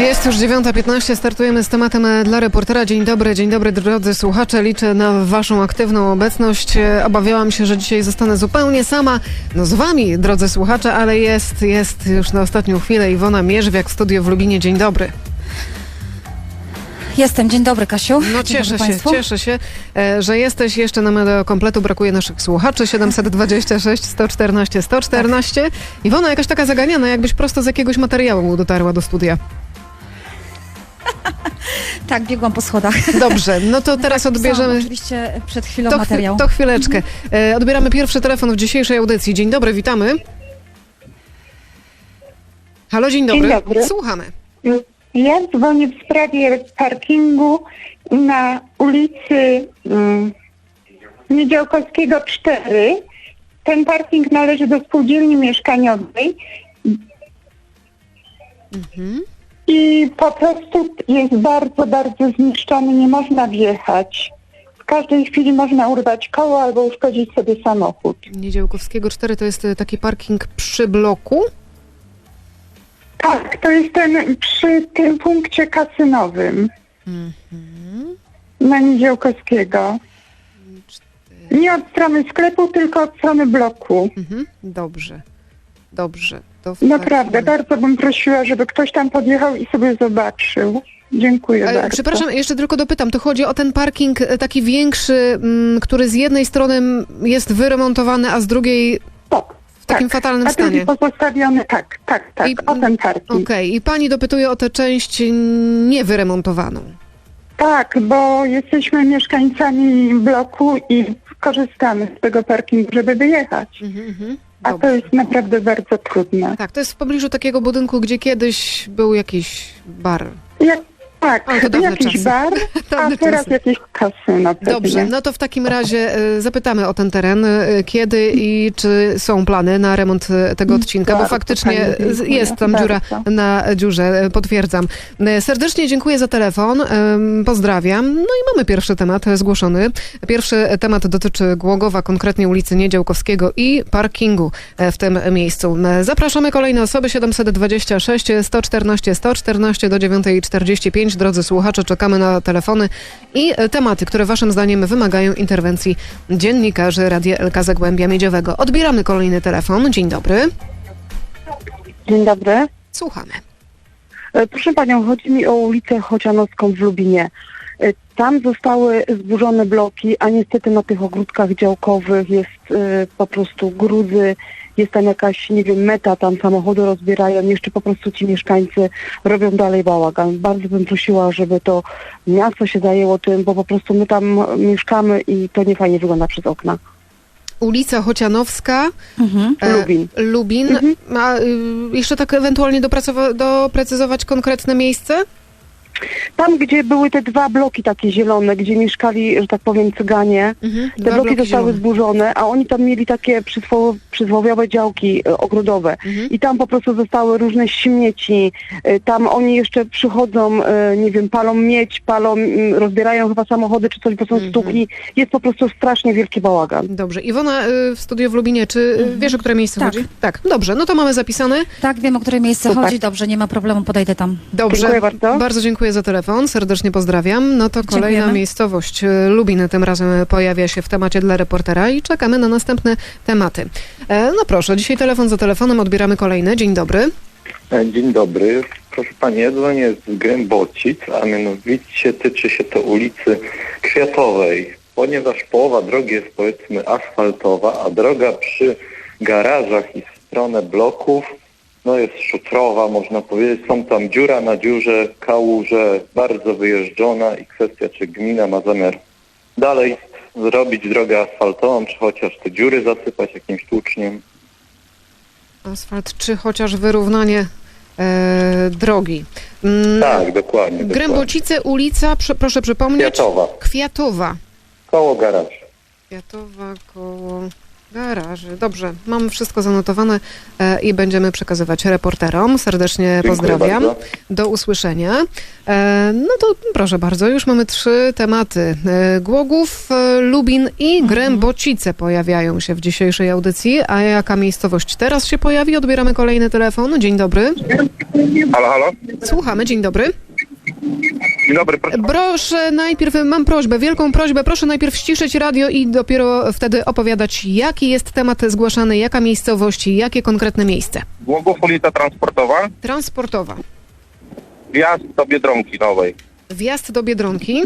Jest już 9.15, startujemy z tematem e, dla reportera. Dzień dobry, dzień dobry drodzy słuchacze. Liczę na Waszą aktywną obecność. E, Obawiałam się, że dzisiaj zostanę zupełnie sama, no z Wami, drodzy słuchacze, ale jest, jest już na ostatnią chwilę Iwona Mierzwiak w studiu w Lubinie. Dzień dobry. Jestem, dzień dobry Kasiu. No cieszę się, Państwu. cieszę się, e, że jesteś. Jeszcze nam do kompletu brakuje naszych słuchaczy. 726 114 114. Iwona, jakaś taka zaganiana, jakbyś prosto z jakiegoś materiału dotarła do studia. Tak, biegłam po schodach. Dobrze, no to teraz Pisałam odbierzemy... Oczywiście przed chwilą To, materiał. to chwileczkę. E, odbieramy pierwszy telefon w dzisiejszej audycji. Dzień dobry, witamy. Halo, dzień dobry. Dzień dobry. Słuchamy. Ja dzwonię w sprawie parkingu na ulicy mm, Niedziałkowskiego 4. Ten parking należy do spółdzielni mieszkaniowej i po prostu jest bardzo, bardzo zniszczony, nie można wjechać. W każdej chwili można urwać koło albo uszkodzić sobie samochód. Niedziałkowskiego 4 to jest e, taki parking przy bloku. Tak, to jest ten przy tym punkcie kasynowym na Niedziałkowskiego. Nie od strony sklepu, tylko od strony bloku. Mhm. Dobrze, dobrze. Naprawdę, bardzo bym prosiła, żeby ktoś tam podjechał i sobie zobaczył. Dziękuję E, bardzo. Przepraszam, jeszcze tylko dopytam. To chodzi o ten parking e, taki większy, mm, który z jednej strony jest wyremontowany, a z drugiej Tak, w takim tak. fatalnym A stanie. jest pozostawiony, tak, tak, tak, I- o ten parking. Okej, i pani dopytuje o tę część niewyremontowaną. Tak, bo jesteśmy mieszkańcami bloku i korzystamy z tego parkingu, żeby wyjechać. Mhm, mhm. A Dobrze. to jest naprawdę bardzo trudne. Tak, to jest w pobliżu takiego budynku, gdzie kiedyś był jakiś bar. Jak, tak, Ale to jakiś czasy. bar, a teraz czasy. jakieś kasyno pewnie. Dobrze, no to w takim razie e, zapytamy o ten teren, e, kiedy i czy są plany na remont e, tego odcinka, bo faktycznie jest tam dziura na dziurze, potwierdzam. Serdecznie dziękuję za telefon, pozdrawiam. No i mamy pierwszy temat zgłoszony. Pierwszy temat dotyczy Głogowa, konkretnie ulicy Niedziałkowskiego i parkingu e, w tym miejscu. E, Zapraszamy kolejne osoby 726 114 114 do 9.45. Drodzy słuchacze, czekamy na telefony i e, tematy, które waszym zdaniem wymagają interwencji dziennikarzy Radia LK Zagłębia Miedziowego. Odbieramy kolejny telefon. Dzień dobry. Dzień dobry. Słuchamy. E, Proszę Panią, chodzi mi o ulicę Chocianowską w Lubinie. E, Tam zostały zburzone bloki, a niestety na tych ogródkach działkowych jest po prostu gruzy, jest tam jakaś, nie wiem, meta, tam samochody rozbierają, jeszcze po prostu ci mieszkańcy robią dalej bałagan. Bardzo bym prosiła, żeby to miasto się zajęło tym, bo po prostu my tam mieszkamy i to nie fajnie wygląda przez okna. Ulica Chocianowska, Mhm. e, Lubin. Lubin. Mhm. A y, jeszcze tak ewentualnie doprecyzować konkretne miejsce? Tam, gdzie były te dwa bloki takie zielone, gdzie mieszkali, że tak powiem, cyganie, Mhm. Te bloki bloki zostały zielone. zburzone, a oni tam mieli takie przysło- przysłowiowe działki e, ogrodowe. Mhm. I tam po prostu zostały różne śmieci. E, Tam oni jeszcze przychodzą, e, nie wiem, palą miedź, palą, mm, rozbierają chyba samochody czy coś, bo są Mhm. stuki. Jest po prostu strasznie wielki bałagan. Dobrze. Iwona y, w studiu w Lubinie, czy y, wiesz, o które miejsce Tak. chodzi? Tak. Dobrze, no to mamy zapisane. Tak, wiem o które miejsce Super. chodzi. Dobrze, nie ma problemu, podejdę tam. Dobrze. Dziękuję bardzo. Bardzo dziękuję za telefon. Serdecznie pozdrawiam. No to kolejna Dziękujemy. miejscowość. y, Lubin tym razem pojawia się w temacie dla reportera i czekamy na następne tematy. E, no proszę, dzisiaj telefon za telefonem, odbieramy kolejny. Dzień dobry. E, Dzień dobry. Proszę Pani, ja dzwonię z Grębocic, a mianowicie tyczy się to ulicy Kwiatowej, ponieważ połowa drogi jest powiedzmy asfaltowa, a droga przy garażach i w stronę bloków no jest szutrowa, można powiedzieć. Są tam dziura na dziurze, kałuże, bardzo wyjeżdżona i kwestia, czy gmina ma zamiar dalej zrobić drogę asfaltową, czy chociaż te dziury zasypać jakimś tłuczniem. Asfalt, czy chociaż wyrównanie e, drogi. Mm, Tak, dokładnie. dokładnie. Grębocice, ulica, prze, proszę przypomnieć. Kwiatowa, Kwiatowa. koło garażu. Kwiatowa koło garaży. Dobrze, mam wszystko zanotowane e, i będziemy przekazywać reporterom. Serdecznie Dziękuję pozdrawiam. bardzo. Do usłyszenia. E, no to proszę bardzo, już mamy trzy tematy. E, Głogów, Lubin i Grębocice pojawiają się w dzisiejszej audycji. A jaka miejscowość teraz się pojawi? Odbieramy kolejny telefon. Dzień dobry. Halo, halo. Słuchamy, dzień dobry. Dzień dobry, proszę. Proszę najpierw, mam prośbę, wielką prośbę, proszę najpierw ściszyć radio i dopiero wtedy opowiadać, jaki jest temat zgłaszany, jaka miejscowość jakie konkretne miejsce. Głogów, ulica Transportowa, Transportowa. wjazd do Biedronki Nowej. Wjazd do Biedronki.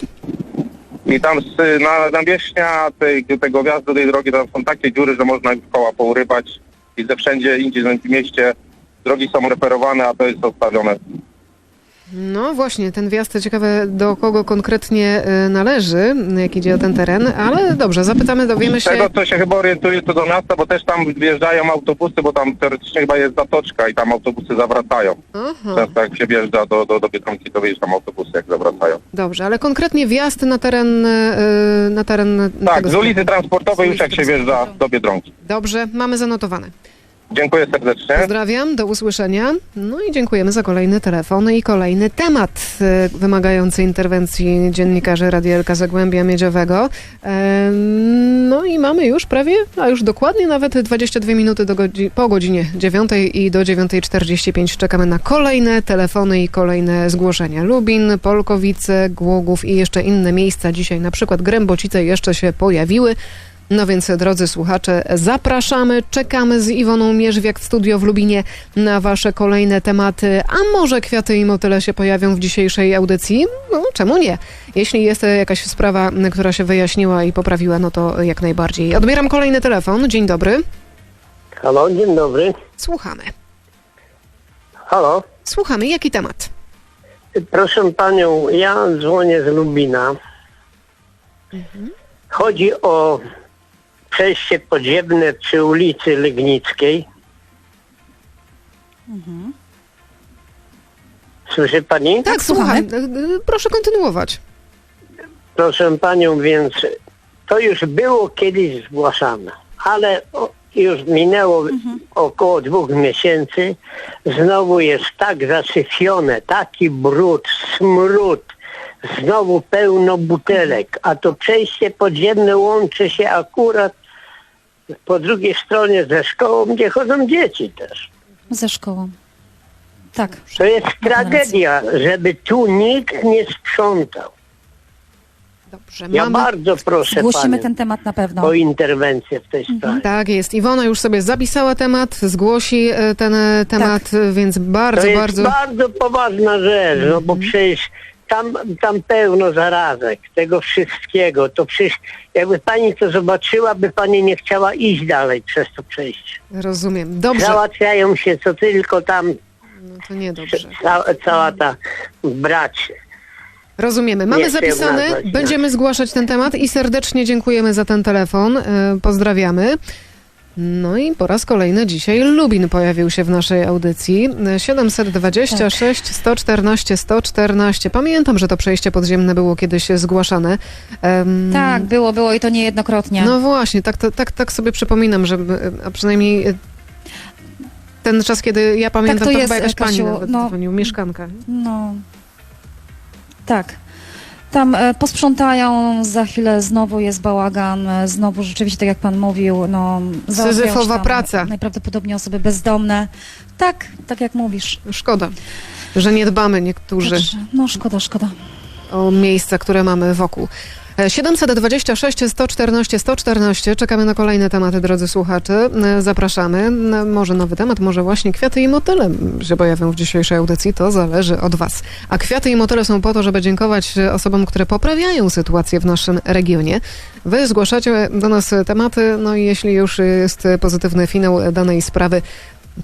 I tam z, na nawierzchnia tej, tego wjazdu tej drogi tam są takie dziury, że można koła pourywać i ze wszędzie indziej w mieście drogi są reperowane, a to jest zostawione. No właśnie, ten wjazd, ciekawe do kogo konkretnie y, należy, jak idzie o ten teren, ale dobrze, zapytamy, dowiemy Z się. tego co się chyba orientuję to do miasta, bo też tam wjeżdżają autobusy, bo tam teoretycznie chyba jest zatoczka i tam autobusy zawracają. Aha, Często jak się wjeżdża do, do, do Biedronki, to wiesz tam autobusy jak zawracają. dobrze, ale konkretnie wjazd na teren, y, na teren Tak, z ulicy. Transportowej Z już jak się wjeżdża do Biedronki. Dobrze, mamy zanotowane. Dziękuję serdecznie. Pozdrawiam, do usłyszenia. No i dziękujemy za kolejny telefon i kolejny temat e, wymagający interwencji dziennikarzy Radielka Zagłębia Miedziowego. E, No i mamy już prawie, a już dokładnie nawet 22 minuty godzi- po godzinie 9 i do 9.45 czekamy na kolejne telefony i kolejne zgłoszenia. Lubin, Polkowice, Głogów i jeszcze inne miejsca dzisiaj, na przykład Grębocice jeszcze się pojawiły. No więc, drodzy słuchacze, zapraszamy, czekamy z Iwoną Mierzwiak w studio w Lubinie na wasze kolejne tematy, a może kwiaty i motyle się pojawią w dzisiejszej audycji? No, czemu nie? Jeśli jest jakaś sprawa, która się wyjaśniła i poprawiła, no to jak najbardziej. Odbieram kolejny telefon. Dzień dobry. Halo, dzień dobry. Słuchamy. Halo, Słuchamy. Jaki temat? proszę panią, ja dzwonię z Lubina. Chodzi o przejście podziemne przy ulicy Legnickiej. Słyszy pani? Tak, słuchamy. słucham. E, e, Proszę kontynuować. Proszę panią, więc to już było kiedyś zgłaszane, ale już minęło około dwóch miesięcy. Znowu jest tak zasyfione, taki brud, smród, znowu pełno butelek, a to przejście podziemne łączy się akurat po drugiej stronie ze szkołą, gdzie chodzą dzieci też. Ze szkołą. Tak. To jest tragedia, żeby tu nikt nie sprzątał. Dobrze, Ja mamy... bardzo proszę Zgłosimy ten temat na pewno. o interwencję w tej sprawie. Tak jest. Iwona już sobie zapisała temat, zgłosi e, ten e, temat, e, więc bardzo, To jest bardzo... bardzo poważna rzecz, no bo przecież tam, tam pełno zarazek, tego wszystkiego. To przecież jakby pani to zobaczyła, by pani nie chciała iść dalej przez to przejście. Rozumiem. Dobrze. Załatwiają się co tylko tam No to niedobrze. ca, cała ta brać. Rozumiemy. Mamy nazwać, będziemy zgłaszać ten temat i serdecznie dziękujemy za ten telefon. E, Pozdrawiamy. No i po raz kolejny dzisiaj Lubin pojawił się w naszej audycji. E, 726 114 114. Pamiętam, że to przejście podziemne było kiedyś zgłaszane. Em, Tak, było, było i to niejednokrotnie. No właśnie, tak, to, tak, tak sobie przypominam, że a przynajmniej e, ten czas, kiedy ja pamiętam, to to, jest, chyba jakaś pani Kasiu, nawet no. dzwonił, mieszkanka. No. Tak. Tam e, posprzątają, za chwilę znowu jest bałagan, e, znowu rzeczywiście, tak jak pan mówił, no... Syzyfowa praca. Najprawdopodobniej osoby bezdomne. Tak, tak jak mówisz. Szkoda, że nie dbamy niektórzy. Także, no szkoda, szkoda. o miejsca, które mamy wokół. E, 726 114 114. Czekamy na kolejne tematy, drodzy słuchacze. Zapraszamy. Może nowy temat, może właśnie kwiaty i motyle się pojawią w dzisiejszej audycji. To zależy od Was. A kwiaty i motyle są po to, żeby dziękować osobom, które poprawiają sytuację w naszym regionie. Wy zgłaszacie do nas tematy, no i jeśli już jest pozytywny finał danej sprawy,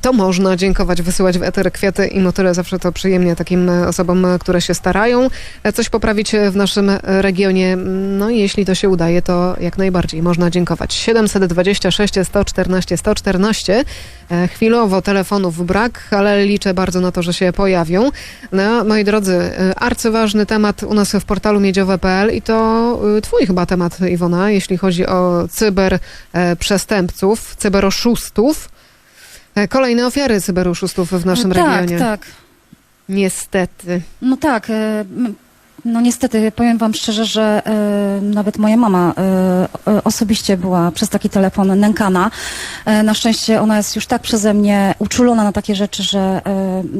To można dziękować, wysyłać w eter kwiaty i motyle. Zawsze to przyjemnie takim e, osobom, e, które się starają e, coś poprawić w naszym regionie. No i jeśli to się udaje, to jak najbardziej można dziękować. 726 114 114. E, Chwilowo telefonów brak, ale liczę bardzo na to, że się pojawią. No, moi drodzy, arcyważny temat u nas w portalu miedziowe.pl i to twój chyba temat, Iwona, jeśli chodzi o cyberprzestępców, cyberoszustów. E, Kolejne ofiary cyberoszustów w naszym tak, regionie. Tak, Niestety. No tak. e, No niestety, powiem wam szczerze, że e, nawet moja mama e, e, osobiście była przez taki telefon nękana. E, na szczęście ona jest już tak przeze mnie uczulona na takie rzeczy, że e,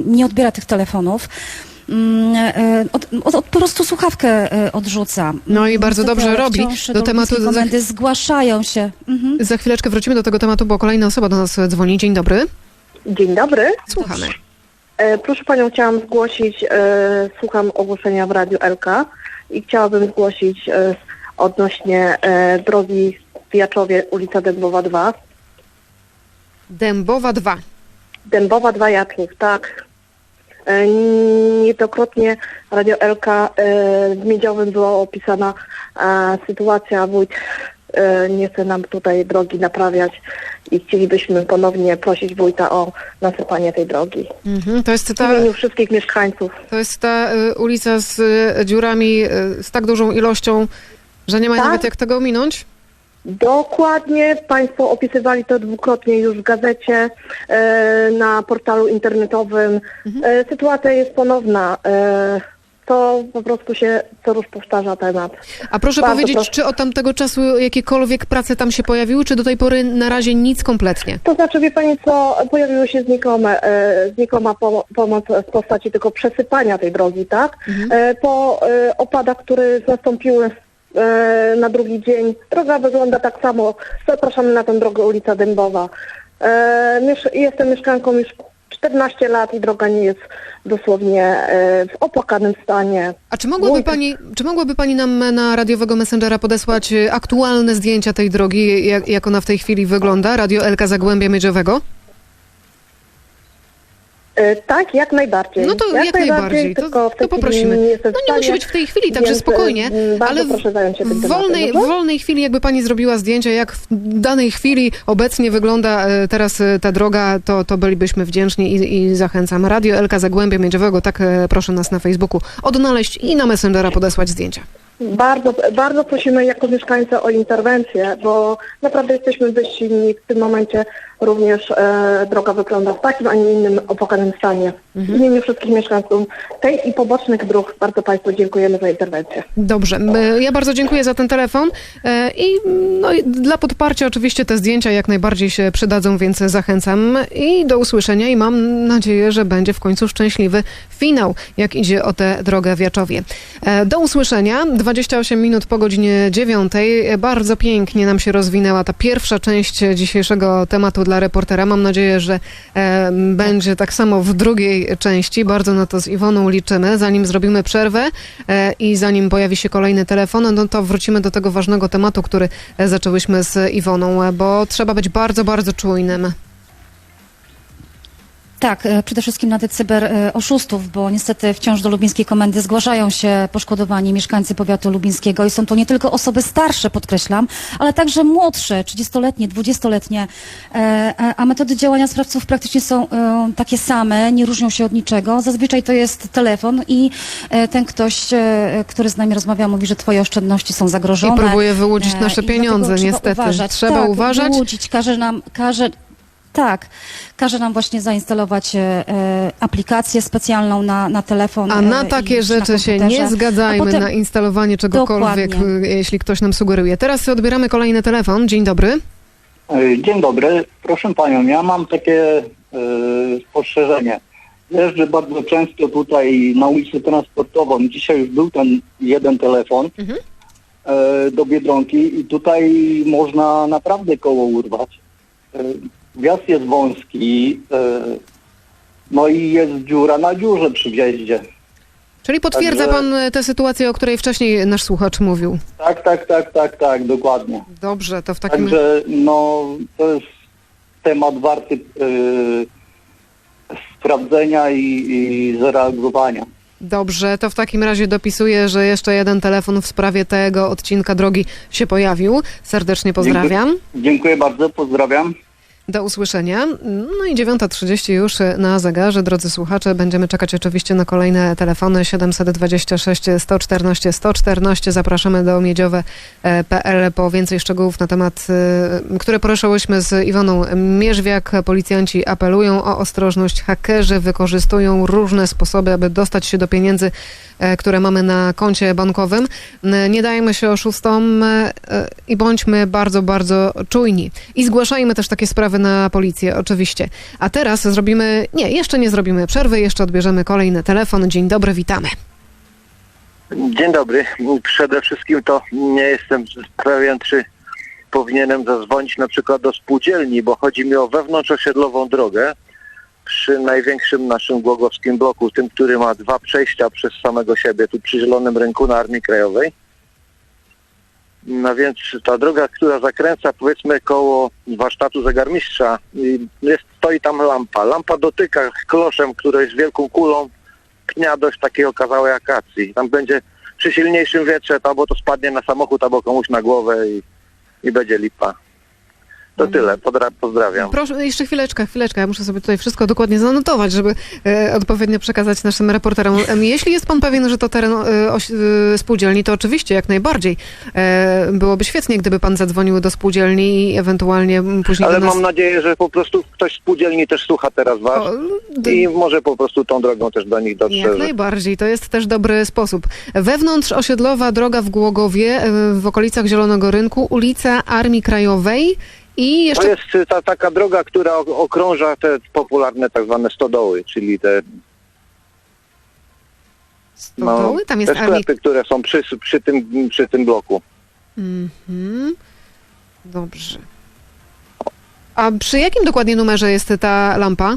nie odbiera tych telefonów. Mm, e, Od, od, od, po prostu słuchawkę e, odrzuca. No i bardzo Niestety, dobrze robi. Do tematu za- zgłaszają się. Mhm. Za chwileczkę wrócimy do tego tematu, bo kolejna osoba do nas dzwoni. Dzień dobry. Dzień dobry. Słuchamy. E, proszę Panią, chciałam zgłosić, e, słucham ogłoszenia w Radiu LK i chciałabym zgłosić e, odnośnie e, drogi w Jaczowie, ulica Dębowa 2. Dębowa 2. Dębowa 2 Jaczów, tak. E, Niejednokrotnie Radio LK e, w Miedziowym była opisana e, sytuacja, wójt nie chce nam tutaj drogi naprawiać i chcielibyśmy ponownie prosić wójta o nasypanie tej drogi. Mhm. To jest W ta, imieniu wszystkich mieszkańców. to jest ta ulica z dziurami, z tak dużą ilością, że nie ma Tak. nawet jak tego ominąć? Dokładnie, Państwo opisywali to dwukrotnie już w gazecie, e, na portalu internetowym. E, sytuacja jest ponowna. E, to po prostu się co rusz powtarza temat. A proszę Bardzo powiedzieć, proszę. czy od tamtego czasu jakiekolwiek prace tam się pojawiły, czy do tej pory na razie nic kompletnie? To znaczy, wie Pani co, pojawiły się znikome, e, znikoma pomo- pomoc w postaci tylko przesypania tej drogi, tak? E, po e, opadach, które nastąpiły na drugi dzień, droga wygląda tak samo. Zapraszamy na tę drogę ulica Dębowa. E, jestem mieszkanką już 14 lat i droga nie jest dosłownie e, w opłakanym stanie. A czy mogłaby pani, czy mogłaby pani nam na radiowego Messengera podesłać aktualne zdjęcia tej drogi, jak, jak ona w tej chwili wygląda? Radio Elka Zagłębia Miedziowego? E, tak, jak najbardziej. No to jak najbardziej. To- tylko w to chwili poprosimy. nie No w nie musi być w tej chwili, także więc, e, spokojnie, ale w- proszę zająć się tym W tematem, wolnej, w dobrze? wolnej chwili, jakby pani zrobiła zdjęcia, jak w danej chwili obecnie wygląda e, teraz ta droga, to, to bylibyśmy wdzięczni i, i zachęcam. Radio Elka Zagłębia Miedziowego, tak proszę nas na Facebooku odnaleźć i na Messengera podesłać zdjęcia. Bardzo, bardzo prosimy jako mieszkańcy o interwencję, bo naprawdę jesteśmy bezsilni. W tym momencie również e, droga wygląda w takim, a nie innym opłakanym stanie. W imieniu wszystkich mieszkańców tej i pobocznych dróg bardzo Państwu dziękujemy za interwencję. Dobrze, ja bardzo dziękuję za ten telefon e, i no, i dla podparcia oczywiście te zdjęcia jak najbardziej się przydadzą, więc zachęcam i do usłyszenia i mam nadzieję, że będzie w końcu szczęśliwy finał, jak idzie o tę drogę w Jaczowie. E, Do usłyszenia, 28 minut po godzinie 9. Bardzo pięknie nam się rozwinęła ta pierwsza część dzisiejszego tematu dla reportera. Mam nadzieję, że e, będzie tak samo w drugiej części. Bardzo na to z Iwoną liczymy. Zanim zrobimy przerwę e, i zanim pojawi się kolejny telefon, no to wrócimy do tego ważnego tematu, który e, zaczęłyśmy z Iwoną, bo trzeba być bardzo, bardzo czujnym. Tak, e, przede wszystkim na tych cyberoszustów, bo niestety wciąż do lubińskiej komendy zgłaszają się poszkodowani mieszkańcy powiatu lubińskiego i są to nie tylko osoby starsze, podkreślam, ale także młodsze, 30-letnie, 20-letnie, e, a metody działania sprawców praktycznie są e, takie same, nie różnią się od niczego. Zazwyczaj to jest telefon i ten ktoś, który z nami rozmawia, mówi, że twoje oszczędności są zagrożone. I próbuje wyłudzić nasze pieniądze, niestety. Trzeba uważać. Trzeba tak, uważać. Wyłudzić, każe nam, każe, tak, każe nam właśnie zainstalować e, e, aplikację specjalną na, na telefon. A na e, takie i na rzeczy się nie zgadzajmy potem- na instalowanie czegokolwiek, Dokładnie. y, jeśli ktoś nam sugeruje. Teraz odbieramy kolejny telefon. Dzień dobry. E, Dzień dobry. Proszę Panią, ja mam takie e, spostrzeżenie. Jeżdżę bardzo często tutaj na ulicę Transportową. Dzisiaj już był ten jeden telefon e, do Biedronki i tutaj można naprawdę koło urwać. E, wjazd jest wąski, e, no i jest dziura na dziurze przy wjeździe. Czyli potwierdza Także- pan e, tę sytuację, o której wcześniej nasz słuchacz mówił. Tak, tak, tak, tak, tak, dokładnie. Dobrze, to w takim... Także no to jest temat warty e, sprawdzenia i, i zareagowania. Dobrze, to w takim razie dopisuję, że jeszcze jeden telefon w sprawie tego odcinka drogi się pojawił. Serdecznie pozdrawiam. Dziękuję bardzo, pozdrawiam. Do usłyszenia. No i 9.30 już na zegarze. Drodzy słuchacze, będziemy czekać oczywiście na kolejne telefony 726 114 114. Zapraszamy do miedziowe.pl po więcej szczegółów na temat, y, które poruszyłyśmy z Iwoną Mierzwiak. Policjanci apelują o ostrożność. Hakerzy wykorzystują różne sposoby, aby dostać się do pieniędzy, e, które mamy na koncie bankowym. Nie dajmy się oszustom e, i bądźmy bardzo, bardzo czujni. I zgłaszajmy też takie sprawy na policję, oczywiście. A teraz zrobimy, nie, jeszcze nie zrobimy przerwy, jeszcze odbierzemy kolejny telefon. Dzień dobry, witamy. Dzień dobry. Przede wszystkim to nie jestem pewien, czy powinienem zadzwonić na przykład do spółdzielni, bo chodzi mi o wewnątrzosiedlową drogę przy największym naszym głogowskim bloku, tym, który ma dwa przejścia przez samego siebie, tu przy Zielonym Rynku na Armii Krajowej. No więc ta droga, która zakręca powiedzmy koło warsztatu zegarmistrza, jest, stoi tam lampa. Lampa dotyka kloszem, który jest wielką kulą, pnia dość takiej okazałej akacji. Tam będzie przy silniejszym wietrze, to albo to spadnie na samochód, albo komuś na głowę i, i będzie lipa. To tyle. Podra- pozdrawiam. Proszę, jeszcze chwileczkę, chwileczkę. Ja muszę sobie tutaj wszystko dokładnie zanotować, żeby e, odpowiednio przekazać naszym reporterom. Jeśli jest pan pewien, że to teren e, oś, e, spółdzielni, to oczywiście, jak najbardziej. E, byłoby świetnie, gdyby pan zadzwonił do spółdzielni i ewentualnie później Ale do nas... mam nadzieję, że po prostu ktoś z spółdzielni też słucha teraz was O, d- i może po prostu tą drogą też do nich dotrze. Jak że- najbardziej, to jest też dobry sposób. Wewnątrz osiedlowa droga w Głogowie, e, w okolicach Zielonego Rynku, ulica Armii Krajowej i To jeszcze jest y, ta taka droga, która okrąża te popularne tak zwane stodoły, czyli te, stodoły, tam jest te Armii... sklepy, które są przy, przy, tym, przy tym bloku. Mhm. Dobrze. A przy jakim dokładnie numerze jest ta lampa?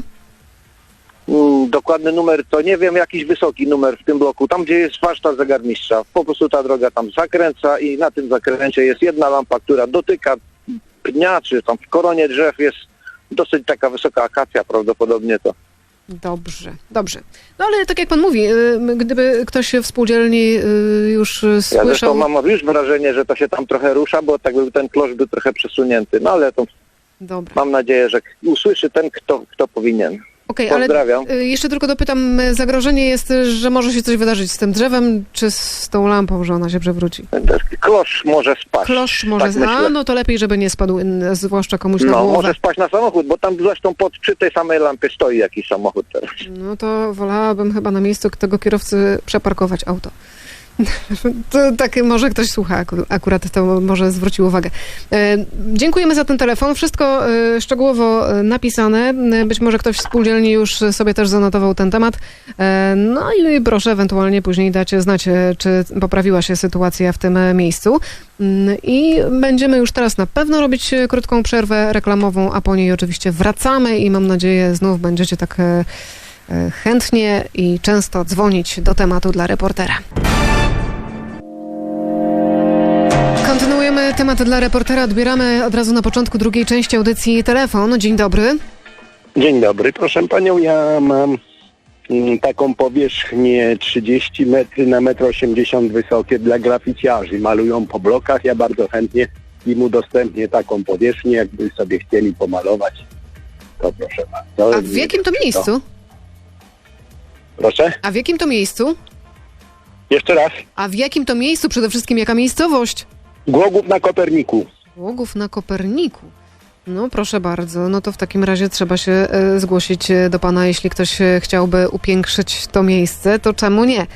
Mm, Dokładny numer to nie wiem, jakiś wysoki numer w tym bloku, tam gdzie jest warsztat zegarmistrza. Po prostu ta droga tam zakręca i na tym zakręcie jest jedna lampa, która dotyka pnia, czy tam w koronie drzew jest dosyć taka wysoka akacja prawdopodobnie to. Dobrze, dobrze. No ale tak jak pan mówi, y, gdyby ktoś w spółdzielni y, już y, Ja zresztą słyszał... mam już wrażenie, że to się tam trochę rusza, bo tak by ten klosz był trochę przesunięty. No ale to Dobra. mam nadzieję, że usłyszy ten, kto, kto powinien. Okej, ale Pozdrawiam. y, jeszcze tylko dopytam, y, zagrożenie jest, że może się coś wydarzyć z tym drzewem, czy z tą lampą, że ona się przewróci? Klosz może spaść. Klosz może... tak. A, no to lepiej, żeby nie spadł, zwłaszcza komuś na No, głowę. może spaść na samochód, bo tam zresztą pod, przy tej samej lampie stoi jakiś samochód teraz. No to wolałabym chyba na miejscu tego kierowcy przeparkować auto. To tak może ktoś słucha aku- akurat, to może zwrócił uwagę. E, dziękujemy za ten telefon. Wszystko e, szczegółowo e, napisane. Być może ktoś w spółdzielni już sobie też zanotował ten temat. No i proszę ewentualnie później dać znać, czy poprawiła się sytuacja w tym miejscu. Mm, I będziemy już teraz na pewno robić krótką przerwę reklamową, a po niej oczywiście wracamy i mam nadzieję znów będziecie tak chętnie i często dzwonić do tematu dla reportera. Kontynuujemy temat dla reportera. Odbieramy od razu na początku drugiej części audycji telefon. Dzień dobry. Dzień dobry, proszę panią, ja mam mm, taką powierzchnię 30 metry na 1,80 m wysokie dla graficiarzy. Malują po blokach, ja bardzo chętnie im udostępnię taką powierzchnię, jakby sobie chcieli pomalować. To proszę bardzo. A w jakim to miejscu? Proszę? A w jakim to miejscu? Jeszcze raz. A w jakim to miejscu? Przede wszystkim jaka miejscowość? Głogów na Koperniku. Łogów na Koperniku. No proszę bardzo, no to w takim razie trzeba się e, zgłosić e, do pana, jeśli ktoś e, chciałby upiększyć to miejsce, to czemu nie?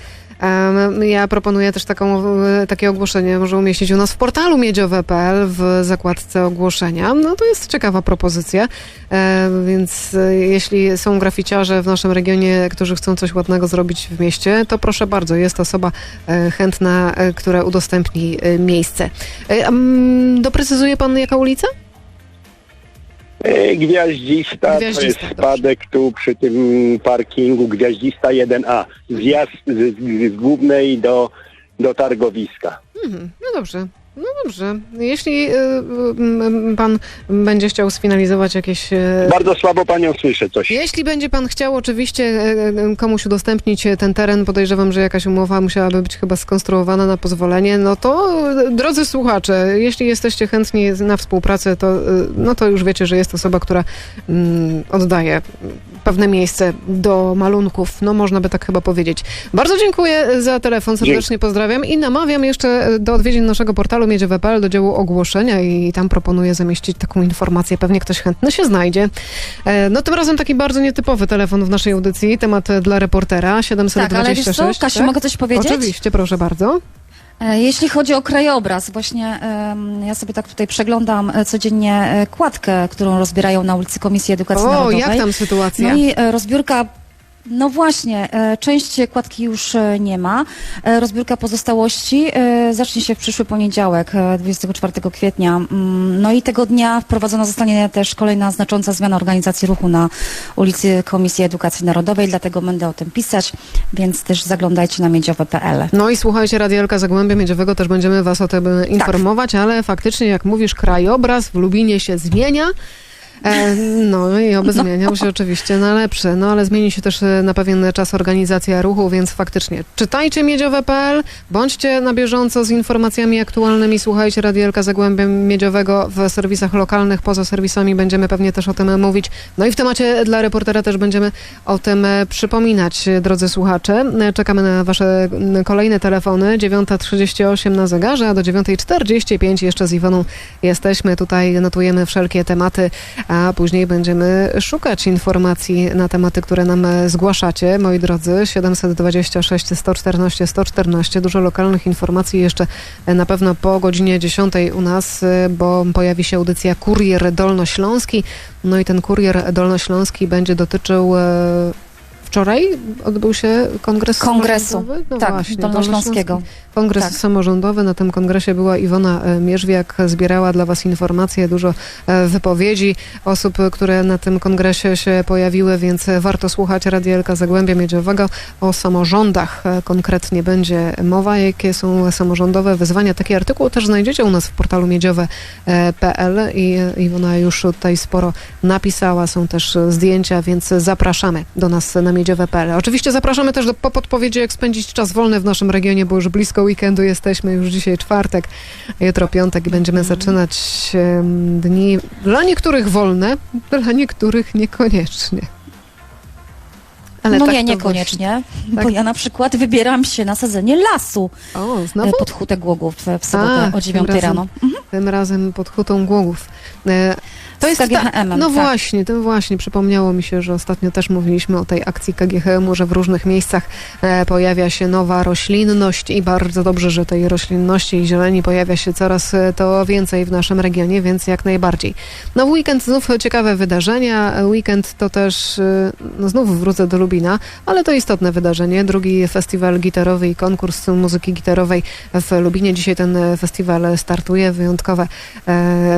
Ja proponuję też taką, e, takie ogłoszenie, może umieścić u nas w portalu miedziowe.pl w zakładce ogłoszenia. No to jest ciekawa propozycja, więc e, jeśli są graficiarze w naszym regionie, którzy chcą coś ładnego zrobić w mieście, to proszę bardzo, jest osoba e, chętna, która udostępni miejsce. Mm, Doprecyzuje pan jaka ulica? E, Gwiaździsta, to jest Gwiaździsta, spadek tu przy tym parkingu, Gwiaździsta 1A. Zjazd z, z, z głównej do, do targowiska. Mhm, no dobrze. No dobrze. Jeśli y, y, pan będzie chciał sfinalizować jakieś... y, Bardzo słabo panią słyszę coś. Jeśli będzie pan chciał oczywiście komuś udostępnić ten teren, podejrzewam, że jakaś umowa musiałaby być chyba skonstruowana na pozwolenie, no to drodzy słuchacze, jeśli jesteście chętni na współpracę, to, no to już wiecie, że jest osoba, która mm, oddaje pewne miejsce do malunków, no można by tak chyba powiedzieć. Bardzo dziękuję za telefon, serdecznie pozdrawiam i namawiam jeszcze do odwiedzin naszego portalu miedziowe.pl do działu ogłoszenia i tam proponuję zamieścić taką informację. Pewnie ktoś chętny się znajdzie. E, No tym razem taki bardzo nietypowy telefon w naszej audycji, temat e, dla reportera 726. Tak, ale wiesz co, Kasiu, tak? mogę coś powiedzieć? Oczywiście, proszę bardzo. E, Jeśli chodzi o krajobraz, właśnie ja sobie tak tutaj przeglądam codziennie kładkę, którą rozbierają na ulicy Komisji Edukacji O, Narodowej. jak tam sytuacja? No i rozbiórka, no właśnie, e, część kładki już e, nie ma. E, Rozbiórka pozostałości zacznie się w przyszły poniedziałek, e, 24 kwietnia. Mm, No i tego dnia wprowadzona zostanie też kolejna znacząca zmiana organizacji ruchu na ulicy Komisji Edukacji Narodowej, dlatego będę o tym pisać, więc też zaglądajcie na miedziowe.pl. No i słuchajcie, Radiolka Zagłębia Miedziowego też będziemy was o tym e, informować, ale faktycznie, jak mówisz, krajobraz w Lubinie się zmienia. E, no i oby zmieniał się oczywiście na lepsze, no ale zmieni się też e, na pewien czas organizacja ruchu, więc faktycznie czytajcie miedziowe.pl, bądźcie na bieżąco z informacjami aktualnymi, słuchajcie Radiolka Zagłębia Miedziowego w serwisach lokalnych, poza serwisami będziemy pewnie też o tym mówić. No i w temacie dla reportera też będziemy o tym e, przypominać, drodzy słuchacze. Czekamy na wasze kolejne telefony. 9.38 na zegarze, a do 9.45 jeszcze z Iwoną jesteśmy. Tutaj notujemy wszelkie tematy, a później będziemy szukać informacji na tematy, które nam zgłaszacie. Moi drodzy, 726 114 114. Dużo lokalnych informacji jeszcze na pewno po godzinie 10 u nas, bo pojawi się audycja Kurier Dolnośląski. No i ten Kurier Dolnośląski będzie dotyczył e, Wczoraj odbył się kongres Kongresu. samorządowy? No tak, właśnie, Dolnośląskiego. Kongres Tak. samorządowy. Na tym kongresie była Iwona e, Mierzwiak, zbierała dla Was informacje, dużo e, wypowiedzi osób, które na tym kongresie się pojawiły, więc warto słuchać Radielka Zagłębia Miedziowego. O samorządach e, konkretnie będzie mowa, jakie są samorządowe wyzwania. Taki artykuł też znajdziecie u nas w portalu miedziowe.pl i Iwona już tutaj sporo napisała, są też zdjęcia, więc zapraszamy do nas na miedziowe.pl. Oczywiście zapraszamy też do po podpowiedzi, jak spędzić czas wolny w naszym regionie, bo już blisko weekendu jesteśmy, już dzisiaj czwartek, a jutro piątek i będziemy zaczynać em, dni dla niektórych wolne, dla niektórych niekoniecznie. Ale no tak nie, niekoniecznie, Tak. bo ja na przykład wybieram się na sadzenie lasu. O, e, znowu? pod Hutę Głogów e, w sobotę A, o tym 9 razem. rano. Tym razem pod hutą Głogów. To jest ta, KGHM-em, No tak. właśnie, to właśnie przypomniało mi się, że ostatnio też mówiliśmy o tej akcji KGHM-u, że w różnych miejscach e, pojawia się nowa roślinność i bardzo dobrze, że tej roślinności i zieleni pojawia się coraz e, to więcej w naszym regionie, więc jak najbardziej. No w weekend znów ciekawe wydarzenia. Weekend to też, e, no znów wrócę do Lubina, ale to istotne wydarzenie. Drugi festiwal gitarowy i konkurs muzyki gitarowej w Lubinie. Dzisiaj ten e, festiwal startuje, wyjątkowe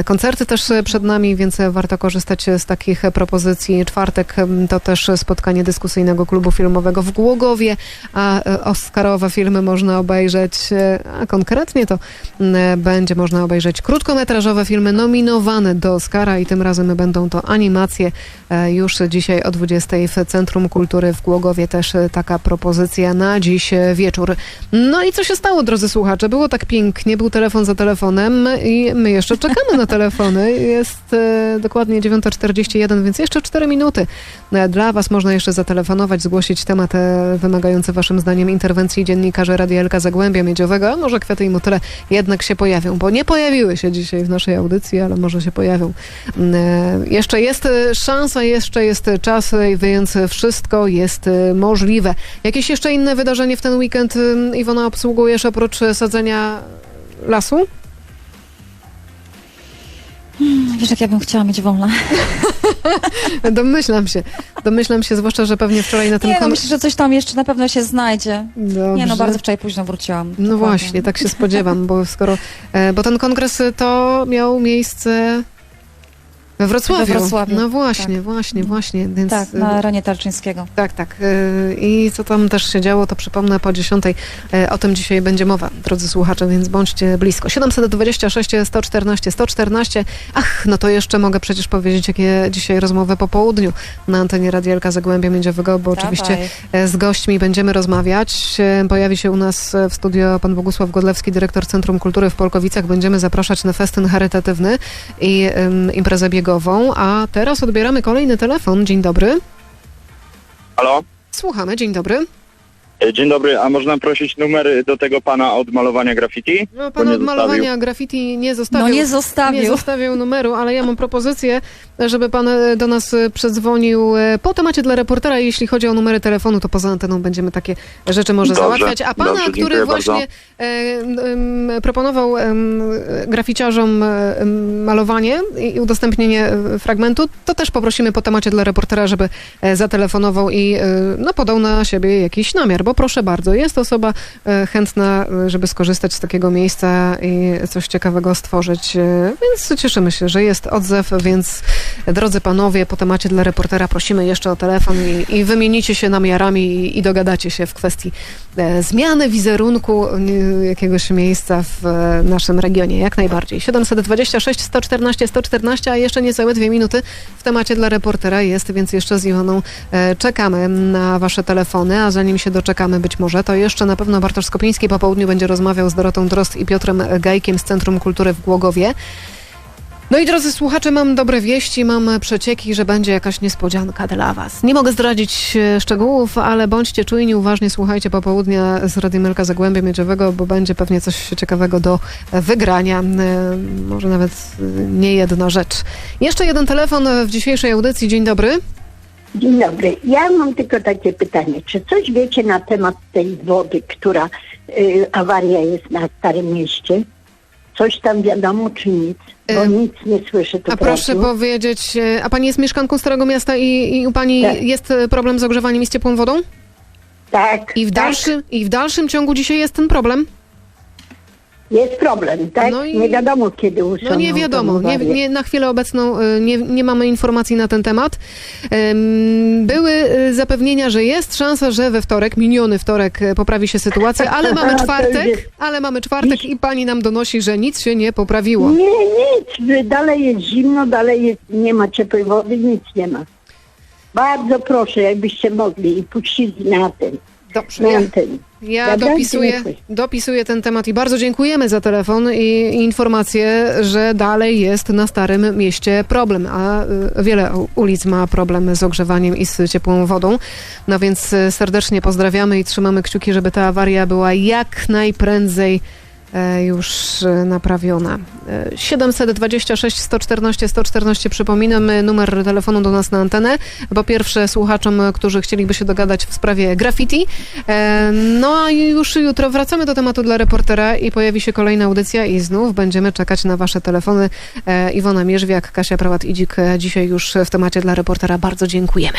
koncerty też przed nami, więc warto korzystać z takich propozycji. Czwartek m, to też spotkanie dyskusyjnego klubu filmowego w Głogowie, a e, Oscarowe filmy można obejrzeć, e, a konkretnie to m, będzie można obejrzeć krótkometrażowe filmy nominowane do Oscara i tym razem będą to animacje. E, Już dzisiaj o 20 w Centrum Kultury w Głogowie też e, taka propozycja na dziś e, wieczór. No i co się stało, drodzy słuchacze? Było tak pięknie, był telefon za telefonem i my jeszcze czekamy na telefony. Jest e, dokładnie 9.41, więc jeszcze 4 minuty. E, Dla Was można jeszcze zatelefonować, zgłosić temat wymagający Waszym zdaniem interwencji dziennikarzy Radielka Zagłębia Miedziowego, a może kwiaty i motyle jednak się pojawią, bo nie pojawiły się dzisiaj w naszej audycji, ale może się pojawią. Mm, e, Jeszcze jest e, szansa, jeszcze jest czas, więc wszystko jest e, możliwe. Jakieś jeszcze inne wydarzenie w ten weekend, e, Iwona, obsługujesz oprócz sadzenia lasu? Wiesz, jak ja bym chciała mieć wolne. Domyślam się. Domyślam się, zwłaszcza, że pewnie wczoraj na tym Nie, no kon- myślę, że coś tam jeszcze na pewno się znajdzie. Dobrze. Nie, no bardzo wczoraj późno wróciłam. No Dokładnie. właśnie, tak się spodziewam, bo skoro. E, bo ten kongres to miał miejsce We Wrocławiu. We Wrocławiu, No właśnie, właśnie, właśnie. Więc, Tak, na arenie Tarczyńskiego. Tak, tak. Yy, I co tam też się działo, to przypomnę po 10. yy, O tym dzisiaj będzie mowa, drodzy słuchacze, więc bądźcie blisko. 726 114 114. Ach, no to jeszcze mogę przecież powiedzieć, jakie dzisiaj rozmowy po południu na antenie Radielka Zagłębia Miedziowego, bo Dawaj. oczywiście z gośćmi będziemy rozmawiać. Pojawi się u nas w studio pan Bogusław Godlewski, dyrektor Centrum Kultury w Polkowicach. Będziemy zapraszać na festyn charytatywny i em, imprezę biegową. A teraz odbieramy kolejny telefon. Dzień dobry. Halo? Słuchamy, dzień dobry. E, Dzień dobry, a można prosić numer do tego pana od malowania graffiti? No, pan od malowania graffiti nie zostawił. No nie zostawił. Nie zostawił numeru, ale ja mam propozycję, żeby pan e, do nas e, przedzwonił e, po temacie dla reportera. Jeśli chodzi o numery telefonu, to poza anteną będziemy takie rzeczy może Dobrze, załatwiać. A pana, dobrze, który właśnie e, em, proponował graficiarzom e, em, malowanie i udostępnienie e, fragmentu, to też poprosimy po temacie dla reportera, żeby e, zatelefonował i e, no, podał na siebie jakiś namiar, proszę bardzo, jest osoba e, chętna, e, żeby skorzystać z takiego miejsca i coś ciekawego stworzyć, e, więc cieszymy się, że jest odzew, więc drodzy panowie, po temacie dla reportera prosimy jeszcze o telefon i, i wymienicie się namiarami i, i dogadacie się w kwestii zmiany wizerunku jakiegoś miejsca w naszym regionie, jak najbardziej. 726 114 114, a jeszcze niecałe dwie minuty w temacie dla reportera jest, więc jeszcze z Iwoną czekamy na wasze telefony, a zanim się doczekamy być może, to jeszcze na pewno Bartosz Skopiński po południu będzie rozmawiał z Dorotą Drost i Piotrem Gajkiem z Centrum Kultury w Głogowie. No i drodzy słuchacze, mam dobre wieści, mam przecieki, że będzie jakaś niespodzianka dla Was. Nie mogę zdradzić e, szczegółów, ale bądźcie czujni, uważnie słuchajcie popołudnia z Radiomelka Zagłębia Miedziowego, bo będzie pewnie coś ciekawego do wygrania. E, Może nawet e, nie jedna rzecz. Jeszcze jeden telefon w dzisiejszej audycji. Dzień dobry. Dzień dobry. Ja mam tylko takie pytanie. Czy coś wiecie na temat tej wody, która y, awaria jest na Starym Mieście? Coś tam wiadomo, czy nic? Bo Y, nic nie słyszę tu A proszę powiedzieć, e, a Pani jest mieszkanką Starego Miasta i, i u Pani Tak. jest problem z ogrzewaniem i z ciepłą wodą? Tak. I w, tak. dalszym, I w dalszym ciągu dzisiaj jest ten problem? Jest problem, tak? No i- Nie wiadomo, kiedy usuną No nie wiadomo, nie, nie, na chwilę obecną y, nie, nie mamy informacji na ten temat. Były y, zapewnienia, że jest szansa, że we wtorek, miniony wtorek y, poprawi się sytuacja, ale mamy czwartek, ale mamy czwartek i pani nam donosi, że nic się nie poprawiło. Nie, nic. Dalej jest zimno, dalej jest, nie ma ciepłej wody, nic nie ma. Bardzo proszę, jakbyście mogli i puścili na ten. Dobrze, Na ja, antenie. ja dopisuję, dopisuję ten temat i bardzo dziękujemy za telefon i, informację, że dalej jest na Starym Mieście problem, a y, wiele ulic ma problem z ogrzewaniem i z ciepłą wodą. No więc y, serdecznie pozdrawiamy i trzymamy kciuki, żeby ta awaria była jak najprędzej już e, naprawiona. E, 726 114 114 przypominam e, numer telefonu do nas na antenę. Po pierwsze słuchaczom, którzy chcieliby się dogadać w sprawie graffiti. E, No a już jutro wracamy do tematu dla reportera i pojawi się kolejna audycja i znów będziemy czekać na wasze telefony. E, Iwona Mierzwiak, Kasia Prałat-Idzik e, dzisiaj już w temacie dla reportera. Bardzo dziękujemy.